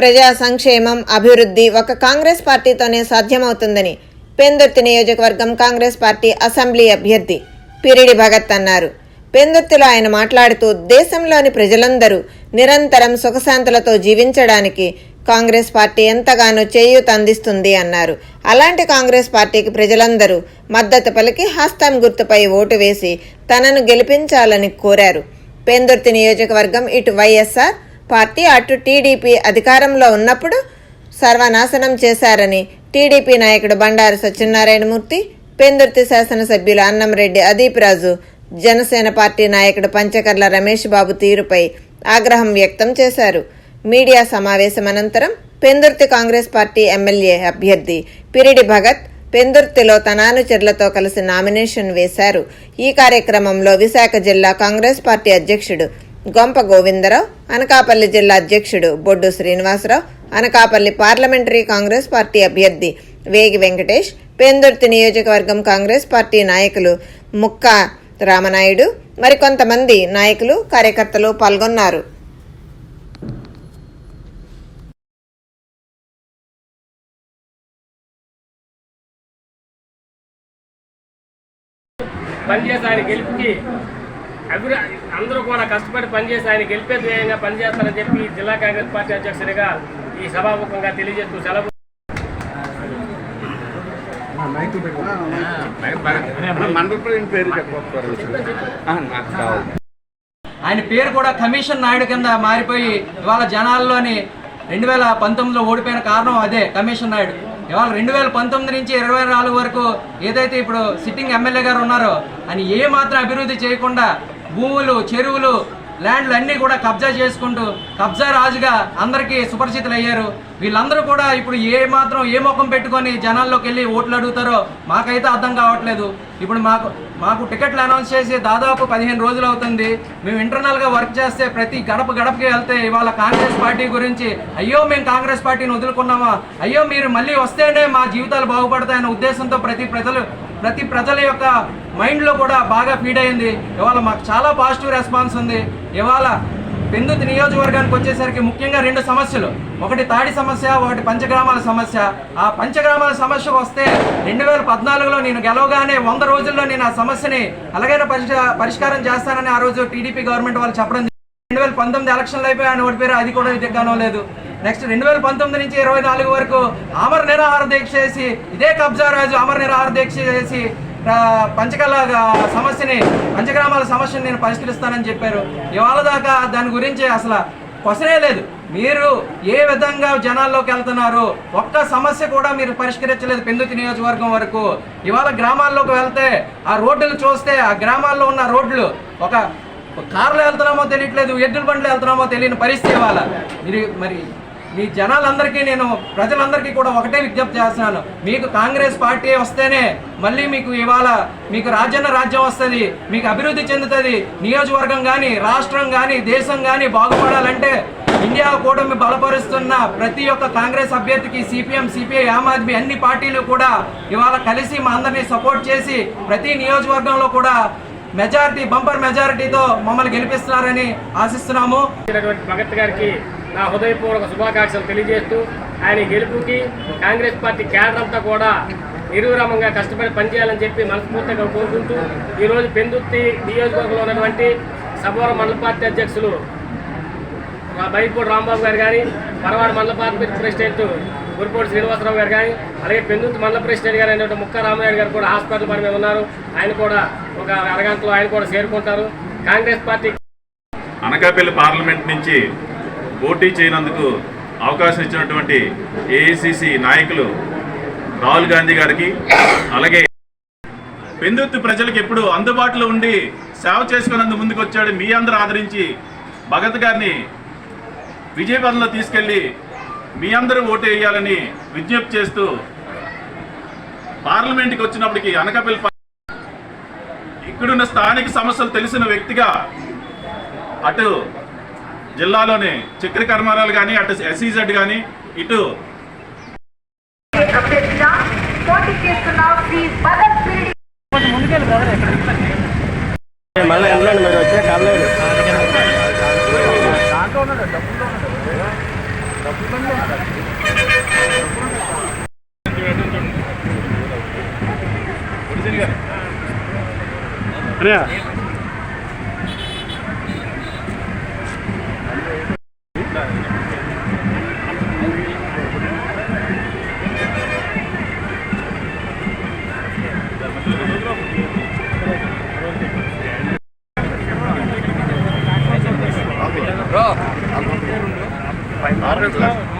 ప్రజా సంక్షేమం అభివృద్ధి ఒక కాంగ్రెస్ పార్టీతోనే సాధ్యమవుతుందని పెందుర్తి నియోజకవర్గం కాంగ్రెస్ పార్టీ అసెంబ్లీ అభ్యర్థి పిరిడి భగత్ అన్నారు. పెందుర్తిలో ఆయన మాట్లాడుతూ దేశంలోని ప్రజలందరూ నిరంతరం సుఖశాంతులతో జీవించడానికి కాంగ్రెస్ పార్టీ ఎంతగానో చేయూత అందిస్తుంది అన్నారు. అలాంటి కాంగ్రెస్ పార్టీకి ప్రజలందరూ మద్దతు పలికి హస్తం గుర్తుపై ఓటు వేసి తనను గెలిపించాలని కోరారు. పెందుర్తి నియోజకవర్గం ఇటు వైఎస్ఆర్ పార్టీ అటు టీడీపీ అధికారంలో ఉన్నప్పుడు సర్వనాశనం చేశారని టీడీపీ నాయకుడు బండారు సత్యనారాయణమూర్తి పెందుర్తి శాసనసభ్యులు అన్నంరెడ్డి అదీప్ రాజు జనసేన పార్టీ నాయకుడు పంచకర్ల రమేష్ బాబు తీరుపై ఆగ్రహం వ్యక్తం చేశారు. మీడియా సమావేశం అనంతరం పెందుర్తి కాంగ్రెస్ పార్టీ ఎమ్మెల్యే అభ్యర్థి పిరిడి భగత్ పెందుర్తిలో తన అనుచరులతో కలిసి నామినేషన్ వేశారు. ఈ కార్యక్రమంలో విశాఖ జిల్లా కాంగ్రెస్ పార్టీ అధ్యక్షుడు గొంప గోవిందరావు అనకాపల్లి జిల్లా అధ్యక్షుడు బొడ్డు శ్రీనివాసరావు అనకాపల్లి పార్లమెంటరీ కాంగ్రెస్ పార్టీ అభ్యర్థి వేగి వెంకటేష్ పెందుర్తి నియోజకవర్గం కాంగ్రెస్ పార్టీ నాయకులు ముక్క రామనాయుడు మరికొంతమంది నాయకులు కార్యకర్తలు పాల్గొన్నారు. పనిచేసారి గెలుపుకి అభివృ అందరూ కూడా కష్టపడి పనిచేసి ఆయన గెలిపే ధ్యేయంగా పనిచేస్తారని చెప్పి జిల్లా కాంగ్రెస్ పార్టీ అధ్యక్షుడిగా ఈ సభాముఖంగా తెలియజేస్తూ సెలవు. ఆయన పేరు కూడా కమిషన్ నాయుడు కింద మారిపోయి ఇవాళ జనాల్లోని రెండు వేల పంతొమ్మిదిలో ఓడిపోయిన కారణం అదే కమిషన్ నాయుడు. ఇవాళ రెండు వేల పంతొమ్మిది నుంచి ఇరవై నాలుగు వరకు ఏదైతే ఇప్పుడు సిట్టింగ్ ఎమ్మెల్యే గారు ఉన్నారో అని ఏ మాత్రం అభివృద్ధి చేయకుండా భూములు చెరువులు ల్యాండ్లు అన్నీ కూడా కబ్జా చేసుకుంటూ కబ్జా రాజుగా అందరికీ సుపరిచితులు అయ్యారు వీళ్ళందరూ కూడా ఇప్పుడు ఏ మాత్రం ఏ ముఖం పెట్టుకొని జనాల్లోకి వెళ్ళి ఓట్లు అడుగుతారో మాకైతే అర్థం కావట్లేదు. ఇప్పుడు మాకు మాకు టికెట్లు అనౌన్స్ చేసి దాదాపు పదిహేను రోజులు అవుతుంది. మేము ఇంటర్నల్గా వర్క్ చేస్తే ప్రతి గడప గడపకి వెళ్తే ఇవాళ కాంగ్రెస్ పార్టీ గురించి అయ్యో మేము కాంగ్రెస్ పార్టీని వదులుకున్నామా? అయ్యో మీరు మళ్ళీ వస్తేనే మా జీవితాలు బాగుపడతాయన్న ఉద్దేశంతో ప్రతి ప్రజలు ప్రతి ప్రజల యొక్క మైండ్లో కూడా బాగా ఫీడ్ అయింది. ఇవాళ మాకు చాలా పాజిటివ్ రెస్పాన్స్ ఉంది. ఇవాళ పెందుతి నియోజకవర్గానికి వచ్చేసరికి ముఖ్యంగా రెండు సమస్యలు. ఒకటి తాడి సమస్య ఒకటి పంచగ్రామాల సమస్య. ఆ పంచగ్రామాల సమస్య వస్తే రెండు వేల పద్నాలుగులో నేను గెలవగానే వంద రోజుల్లో నేను ఆ సమస్యని అలాగైనా పరిష్క- పరిష్కారం చేస్తానని ఆ రోజు టీడీపీ గవర్నమెంట్ వాళ్ళు చెప్పడం రెండు వేల పంతొమ్మిది ఎలక్షన్లు అయిపోయి ఆయన ఓడిపోయారు. అది కూడా దిగ్గానో లేదు. నెక్స్ట్ రెండు వేల పంతొమ్మిది నుంచి ఇరవై నాలుగు వరకు అమర నిరాహార దీక్ష చేసి ఇదే కబ్జా రాజు అమర నిరాహార దీక్ష చేసి ఆ, పంచకల సమస్యని పంచగ్రామాల సమస్యని నేను పరిష్కరిస్తానని చెప్పారు. ఇవాళ దాకా దాని గురించి అసలు క్వశ్చనే లేదు. మీరు ఏ విధంగా జనాల్లోకి వెళ్తున్నారు? ఒక్క సమస్య కూడా మీరు పరిష్కరించలేదు పెందుతి నియోజకవర్గం వరకు. ఇవాళ గ్రామాల్లోకి వెళ్తే ఆ రోడ్లు చూస్తే ఆ గ్రామాల్లో ఉన్న రోడ్లు ఒక కార్లో వెళ్తున్నామో తెలియట్లేదు ఎద్దుల బండ్లు వెళ్తున్నామో తెలియని పరిస్థితి ఇవాళ. మీరు మరి మీ జనాలందరికీ నేను ప్రజలందరికీ కూడా ఒకటే విజ్ఞప్తి చేస్తున్నాను. మీకు కాంగ్రెస్ పార్టీ వస్తేనే మళ్ళీ మీకు ఇవాళ మీకు రాజ్యాన్న రాజ్యం వస్తుంది మీకు అభివృద్ధి చెందుతుంది నియోజకవర్గం కానీ రాష్ట్రం కానీ దేశం కానీ బాగుపడాలంటే ఇండియా కూటమి బలపరుస్తున్న ప్రతి ఒక్క కాంగ్రెస్ అభ్యర్థికి సిపిఎం సిపిఐ ఆమ్ ఆద్మీ అన్ని పార్టీలు కూడా ఇవాళ కలిసి మా అందరినీ సపోర్ట్ చేసి ప్రతి నియోజకవర్గంలో కూడా మెజారిటీ బంపర్ మెజారిటీతో మమ్మల్ని గెలిపిస్తున్నారని ఆశిస్తున్నాము. భగత్ గారికి నా హృదయపూర్వక శుభాకాంక్షలు తెలియజేస్తూ ఆయన గెలుపుకి కాంగ్రెస్ పార్టీ కేడర్ అంతా కూడా నిర్విరామంగా కష్టపడి పనిచేయాలని చెప్పి మనస్ఫూర్తిగా కోరుకుంటూ ఈరోజు పెందుర్తి నియోజకవర్గంలో ఉన్నటువంటి సభవరం మండల పార్టీ అధ్యక్షులు మా బైపూడి రాంబాబు గారు కానీ పరవాడ మండల పార్టీ ప్రెసిడెంట్ గురిపోటి శ్రీనివాసరావు గారు కానీ అలాగే పెందుర్తి మండల ప్రెసిడెంట్ గారు అయినటువంటి ముక్క రామనాయుడు గారు కూడా హాస్పిటల్ పని మీద ఉన్నారు. ఆయన కూడా ఒక అరగంటలో ఆయన కూడా చేరుకుంటారు. కాంగ్రెస్ పార్టీ అనకాపల్లి పార్లమెంట్ నుంచి పోటీ చేయనందుకు అవకాశం ఇచ్చినటువంటి ఏఐసిసి నాయకులు రాహుల్ గాంధీ గారికి అలాగే పెందుర్తి ప్రజలకు ఎప్పుడు అందుబాటులో ఉండి సేవ చేసుకున్నందుకు ముందుకు వచ్చాడు మీ అందరూ ఆదరించి భగత్ గారిని విజయపదంలో తీసుకెళ్ళి మీ అందరూ ఓటు వేయాలని విజ్ఞప్తి చేస్తూ పార్లమెంట్కి వచ్చినప్పటికీ అనకాపల్లి ఇక్కడున్న స్థానిక సమస్యలు తెలిసిన వ్యక్తిగా అటు జిల్లాలోని చక్కెర కర్మారాలు కానీ అటు ఎస్ఈజెడ్ కానీ ఇటు మళ్ళీ వెళ్ళండి మీరు వచ్చే అరే బ్రో